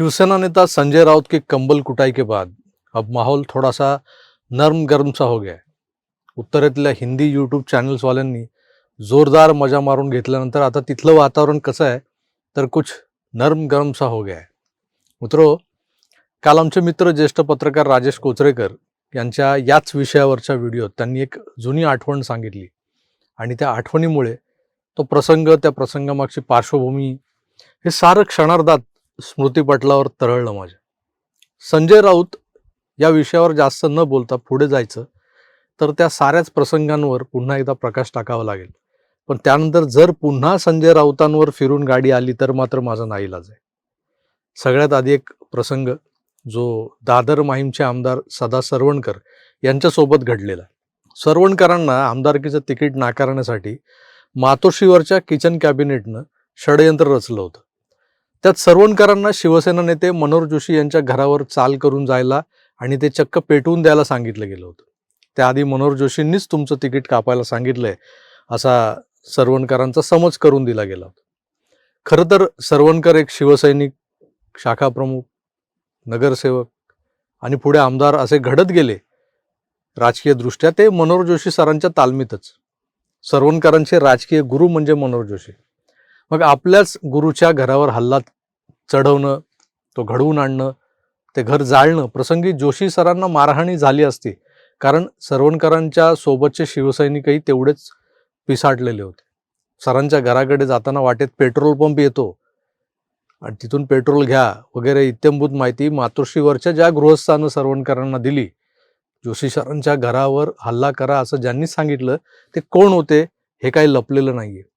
शिवसेना नेता संजय राउत की कंबल कुटाई के बाद अब माहौल थोड़ा सा नर्म गर्म सा हो गया है। उत्तरेतल्या हिंदी यूट्यूब चॅनल्सवाल्यांनी जोरदार मजा मारून घेतल्यानंतर आता तिथलं वातावरण कसं आहे तर कुछ नर्म गरम सा हो गया आहे मित्रो काल आमचे मित्र ज्येष्ठ पत्रकार राजेश कोचरेकर यांच्या याच विषयावरच्या व्हिडिओत त्यांनी एक जुनी आठवण सांगितली आणि त्या आठवणीमुळे तो प्रसंग त्या प्रसंगामागची पार्श्वभूमी हे सारं क्षणार्धात स्मृतीपटलावर तरळलं माझ्या. संजय राऊत या विषयावर जास्त न बोलता पुढे जायचं तर त्या साऱ्याच प्रसंगांवर पुन्हा एकदा प्रकाश टाकावा लागेल. पण त्यानंतर जर पुन्हा संजय राऊतांवर फिरून गाडी आली तर मात्र माझा नाईलाज आहे. सगळ्यात आधी एक प्रसंग जो दादर माहीमचे आमदार सदा सरवणकर यांच्यासोबत घडलेला. सरवणकरांना आमदारकीचं तिकीट नाकारण्यासाठी मातोश्रीवरच्या किचन कॅबिनेटनं षडयंत्र रचलं होतं. त्यात सरवणकरांना शिवसेना नेते मनोहर जोशी यांच्या घरावर चाल करून जायला आणि ते चक्क पेटवून द्यायला सांगितलं गेलं होतं. त्याआधी मनोहर जोशींनीच तुमचं तिकीट कापायला सांगितलंय असा सरवणकरांचा समज करून दिला गेला होता. खरं तर सरवणकर एक शिवसैनिक शाखा प्रमुख नगरसेवक आणि पुढे आमदार असे घडत गेले. राजकीय दृष्ट्या ते मनोहर जोशी सरांच्या तालमीतच. सरवणकरांचे राजकीय गुरु म्हणजे मनोहर जोशी. मग आपल्याच गुरुच्या घरावर हल्ला चढवणं तो घडवून आणणं ते घर जाळणं प्रसंगी जोशी सरांना मारहाणी झाली असती. कारण सरवणकरांच्या सोबतचे शिवसैनिकही तेवढेच पिसाटलेले होते. सरांच्या घराकडे जाताना वाटेत पेट्रोल पंप येतो. आणि तिथून पेट्रोल घ्या वगैरे इत्यंभूत माहिती मातोश्रीवरच्या ज्या गृहस्थानं सरवणकरांना दिली. जोशी सरांच्या घरावर हल्ला करा असं ज्यांनी सांगितलं ते कोण होते हे काही लपलेलं नाहीये.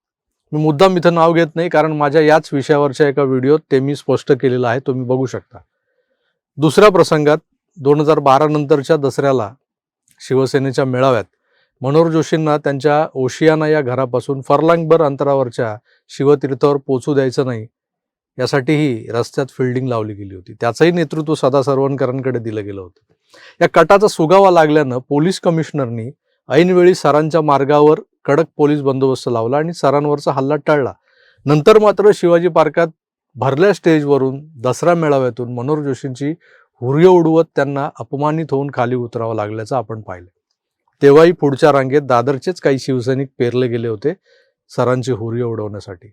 मी मुद्दाम इथं नाव घेत नाही कारण माझ्या याच विषयावरच्या एका व्हिडिओत ते मी स्पष्ट केलेलं आहे तुम्ही बघू शकता. दुसऱ्या प्रसंगात दोन हजार बारा नंतरच्या दसऱ्याला शिवसेनेच्या मेळाव्यात मनोहर जोशींना त्यांच्या ओशियाना या घरापासून फरलांगभर अंतरावरच्या शिवतीर्थावर पोचू द्यायचं नाही यासाठीही रस्त्यात फिल्डिंग लावली गेली होती. त्याचंही नेतृत्व सदा सरवणकरांकडे दिलं गेलं होतं. या कटाचा सुगावा लागल्यानं पोलीस कमिशनरनी ऐनवेळी सरांच्या मार्गावर कडक पोलीस बंदोबस्त लावला आणि सरांवरचा हल्ला टळला. नंतर मात्र शिवाजी पार्कात भरल्या स्टेजवरून दसरा मेळाव्यातून मनोहर जोशींची हुर्य उडवत त्यांना अपमानित होऊन खाली उतरावं लागल्याचं आपण पाहिलं. तेव्हाही पुढच्या रांगेत दादरचेच काही शिवसैनिक पेरले गेले होते सरांची हुर्य उडवण्यासाठी.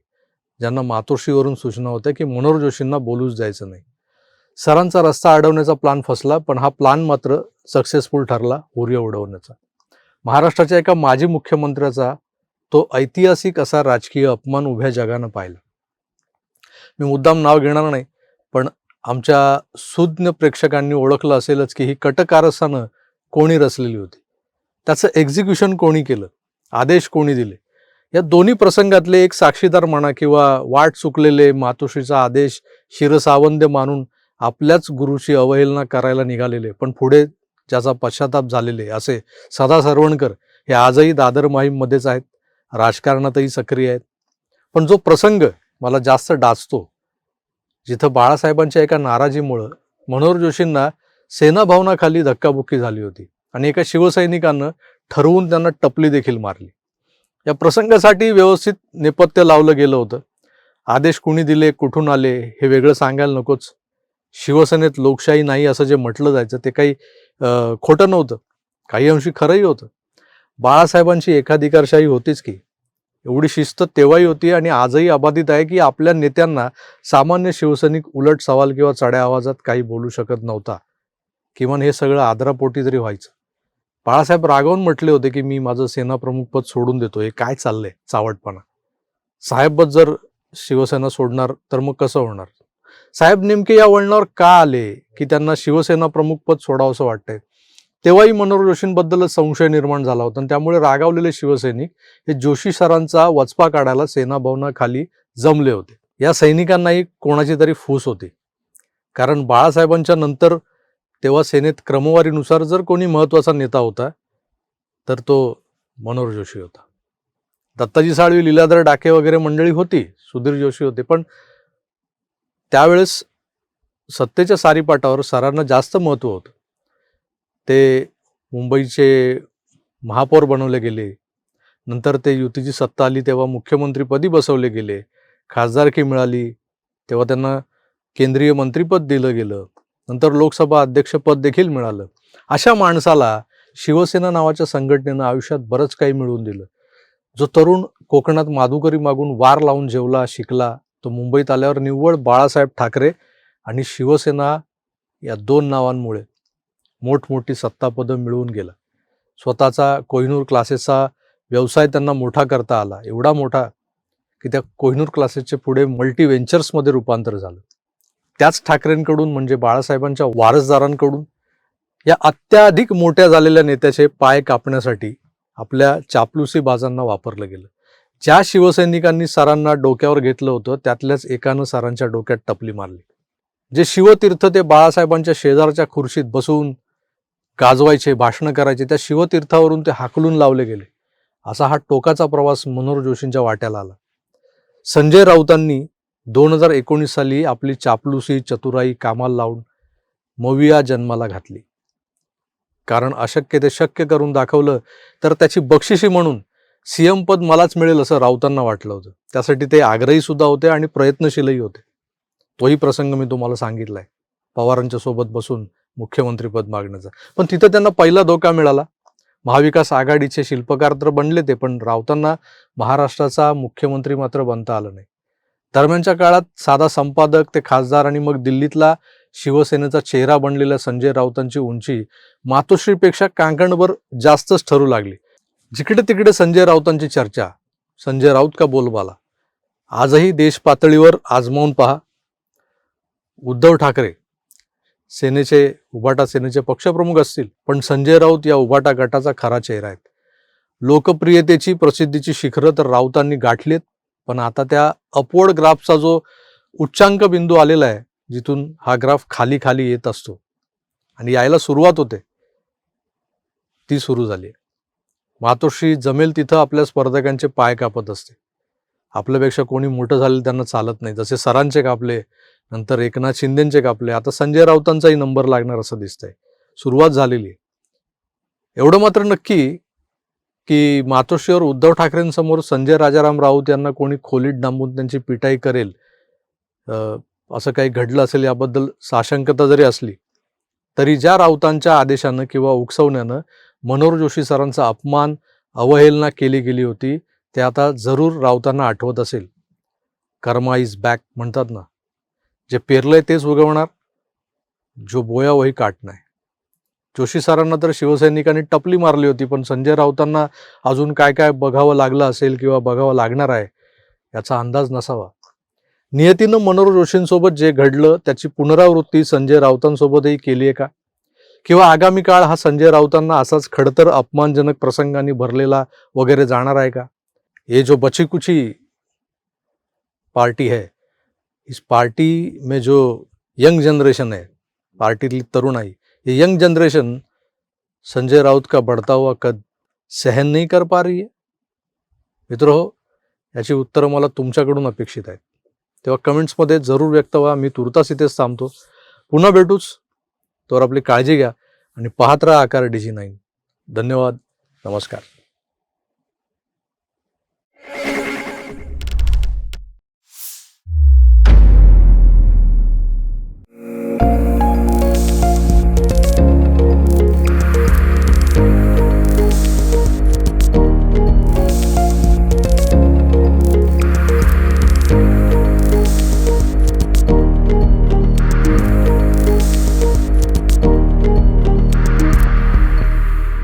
ज्यांना मातोश्रीवरून सूचना होत्या की मनोहर जोशींना बोलूच द्यायचं नाही. सरांचा रस्ता अडवण्याचा प्लान फसला पण हा प्लान मात्र सक्सेसफुल ठरला हुर्य उडवण्याचा. महाराष्ट्राच्या एका माजी मुख्यमंत्र्याचा तो ऐतिहासिक असा राजकीय अपमान उभ्या जगानं पाहिला. मी मुद्दाम नाव घेणार नाही पण आमच्या सुज्ञ प्रेक्षकांनी ओळखलं असेलच की ही कटकारस्थानं कोणी रचलेली होती. त्याचं एक्झिक्युशन कोणी केलं? आदेश कोणी दिले? या दोन्ही प्रसंगातले एक साक्षीदार म्हणा किंवा वाट चुकलेले मातोश्रीचा आदेश शिरसावंद्य मानून आपल्याच गुरुची अवहेलना करायला निघालेले पण पुढे ज्याचा पश्चाताप झालेले असे सदा सरवणकर हे आजही दादर माहीममध्येच आहेत. राजकारणातही सक्रिय आहेत. पण जो प्रसंग मला जास्त डाचतो जिथं बाळासाहेबांच्या एका नाराजीमुळं मनोहर जोशींना सेनाभावनाखाली धक्काबुक्की झाली होती आणि एका शिवसैनिकानं ठरवून त्यांना टपली देखील मारली. या प्रसंगासाठी व्यवस्थित नेपथ्य लावलं गेलं होतं. आदेश कुणी दिले कुठून आले हे वेगळं सांगायला नकोच. शिवसेनेत लोकशाही नाही असं जे म्हटलं जायचं ते काही खोटं नव्हतं. काही अंशी खरंही होतं. बाळासाहेबांची एकाधिकारशाही होतीच की. एवढी शिस्त तेव्हाही होती आणि आजही अबाधित आहे की आपल्या नेत्यांना सामान्य शिवसैनिक उलट सवाल किंवा चढ्या आवाजात काही बोलू शकत नव्हता. किमान हे सगळं आदरापोटी तरी व्हायचं. बाळासाहेब रागवून म्हटले होते की मी माझं सेनाप्रमुख पद सोडून देतो. हे काय चाललंय? चावटपणा. साहेबच जर शिवसेना सोडणार तर मग कसं होणार? साहेब नेमके या वळणावर का आले की त्यांना शिवसेना प्रमुख पद सोडावंसं वाटतंय? तेव्हाही मनोहर जोशींबद्दलच संशय निर्माण झाला होता आणि त्यामुळे रागावलेले शिवसैनिक हे जोशी सरांचा वचपा काढायला सेनाभवनाखाली जमले होते. या सैनिकांनाही कोणाची तरी फूस होती. कारण बाळासाहेबांच्या नंतर तेव्हा सेनेत क्रमवारीनुसार जर कोणी महत्त्वाचा नेता होता तर तो मनोहर जोशी होता. दत्ताजी साळवी लीलाधर डाके वगैरे मंडळी होती सुधीर जोशी होते. पण त्यावेळेस सत्तेच्या सारीपाटावर सरांना जास्त महत्त्व होतं. ते मुंबईचे महापौर बनवले गेले. नंतर ते युतीची सत्ता आली तेव्हा मुख्यमंत्रीपदी बसवले गेले. खासदारकी मिळाली तेव्हा त्यांना केंद्रीय मंत्रीपद दिलं गेलं. नंतर लोकसभा अध्यक्षपद देखील मिळालं. अशा माणसाला शिवसेना नावाच्या संघटनेनं आयुष्यात बरंच काही मिळवून दिलं. जो तरुण कोकणात माधुकरी मागून वार लावून जेवला शिकला तो मुंबईत आल्यावर निव्वळ बाळासाहेब ठाकरे आणि शिवसेना या दोन नावांमुळे मोठमोठी सत्तापदं मिळवून गेला. स्वतःचा कोहिनूर क्लासेसचा व्यवसाय त्यांना मोठा करता आला. एवढा मोठा की त्या कोहिनूर क्लासेसचे पुढे मल्टी व्हेंचर्समध्ये रूपांतर झालं. त्याच ठाकरेंकडून म्हणजे बाळासाहेबांच्या वारसदारांकडून या अत्याधिक मोठ्या झालेल्या नेत्याचे पाय कापण्यासाठी आपल्या चापलुसी बाजांना वापरलं गेलं. ज्या शिवसैनिकांनी सरांना डोक्यावर घेतलं होतं त्यातल्याच एकानं सरांच्या डोक्यात टपली मारली. जे शिवतीर्थ ते बाळासाहेबांच्या शेजारच्या खुर्शीत बसून गाजवायचे भाषणं करायचे त्या शिवतीर्थावरून ते हाकलून लावले गेले. असा हा टोकाचा प्रवास मनोहर जोशींच्या वाट्याला आला. संजय राऊतांनी दोन हजार एकोणीस साली आपली चापलुसी चतुराई कामाला लावून मविया जन्माला घातली. कारण अशक्य ते शक्य करून दाखवलं तर त्याची बक्षिशी म्हणून सीएम पद मलाच मिळेल असं राऊतांना वाटलं होतं. त्यासाठी ते आग्रही सुद्धा होते आणि प्रयत्नशीलही होते. तोही प्रसंग मी तुम्हाला सांगितलाय. पवारांच्या सोबत बसून मुख्यमंत्रीपद मागण्याचा. पण तिथं त्यांना पहिला धोका मिळाला. महाविकास आघाडीचे शिल्पकार तर बनले ते पण राऊतांना महाराष्ट्राचा मुख्यमंत्री मात्र बनता आलं नाही. दरम्यानच्या काळात साधा संपादक ते खासदार आणि मग दिल्लीतला शिवसेनेचा चेहरा बनलेल्या संजय राऊतांची उंची मातोश्रीपेक्षा कांकणभर जास्तच ठरू लागली. जिकडे तिकडे संजय राऊतांची चर्चा. संजय राऊत का बोलबाला? आजही देश पातळीवर आजमावून पहा. उद्धव ठाकरे सेनेचे उभाटा सेनेचे पक्षप्रमुख असतील पण संजय राऊत या उभाटा गटाचा खरा चेहरा आहेत. लोकप्रियतेची प्रसिद्धीची शिखरं तर राऊतांनी गाठलीत पण आता त्या अपवर्ड ग्राफचा जो उच्चांक बिंदू आलेला आहे जिथून हा ग्राफ खाली खाली येत असतो. आणि यायला सुरुवात होते. ती सुरू झाली मातोश्री जमेल तिथं आपल्या स्पर्धकांचे पाय कापत असते. आपल्यापेक्षा कोणी मोठं झालेलं त्यांना चालत नाही. जसे सरांचे कापले नंतर एकनाथ शिंदेचे कापले. आता संजय राऊतांचाही नंबर लागणार असं दिसतंय. सुरुवात झालेली. आहे एवढं मात्र नक्की की मातोश्रीवर उद्धव ठाकरेंसमोर संजय राजाराम राऊत यांना कोणी खोलीत डांबून त्यांची पिटाई करेल अं, असं काही घडलं असेल याबद्दल साशंकता जरी असली तरी ज्या राऊतांच्या आदेशानं किंवा उकसवण्यानं मनोहर जोशी सरांचा अपमान अवहेलना केली गेली होती. ते आता जरूर राऊतांना आठवत असेल. कर्मा इज बॅक म्हणतात ना. जे पेरलंय तेच उगवणार. जो बोया वही काटणार. जोशी सरांना तर शिवसैनिकांनी टपली मारली होती पण संजय राऊतांना अजून काय काय बघावं लागलं असेल किंवा बघावं लागणार आहे याचा अंदाज नसावा. नियतीनं मनोहर जोशींसोबत जे घडलं त्याची पुनरावृत्ती संजय राऊतांसोबतही केली आहे का? किंवा आगामी काळ हा संजय राऊतांना असाच खडतर अपमानजनक प्रसंगांनी भरलेला वगैरे जाणार आहे का? ये जो बची कुची पार्टी है इस पार्टी में जो यंग जनरेशन है पार्टीतली तरुणाई ये यंग जनरेशन संजय राउत का बढ़ता हुआ कद सहन नहीं कर पा रही है? मित्र हो याची उत्तरं मला तुमच्याकडून अपेक्षित आहेत. तेव्हा कमेंट्समध्ये जरूर व्यक्त व्हा मी तुर्तास इथेच थांबतो. पुन्हा भेटूच. तर आपली काळजी घ्या आणि पाहत राहा आकार डीजी नाईन धन्यवाद. नमस्कार.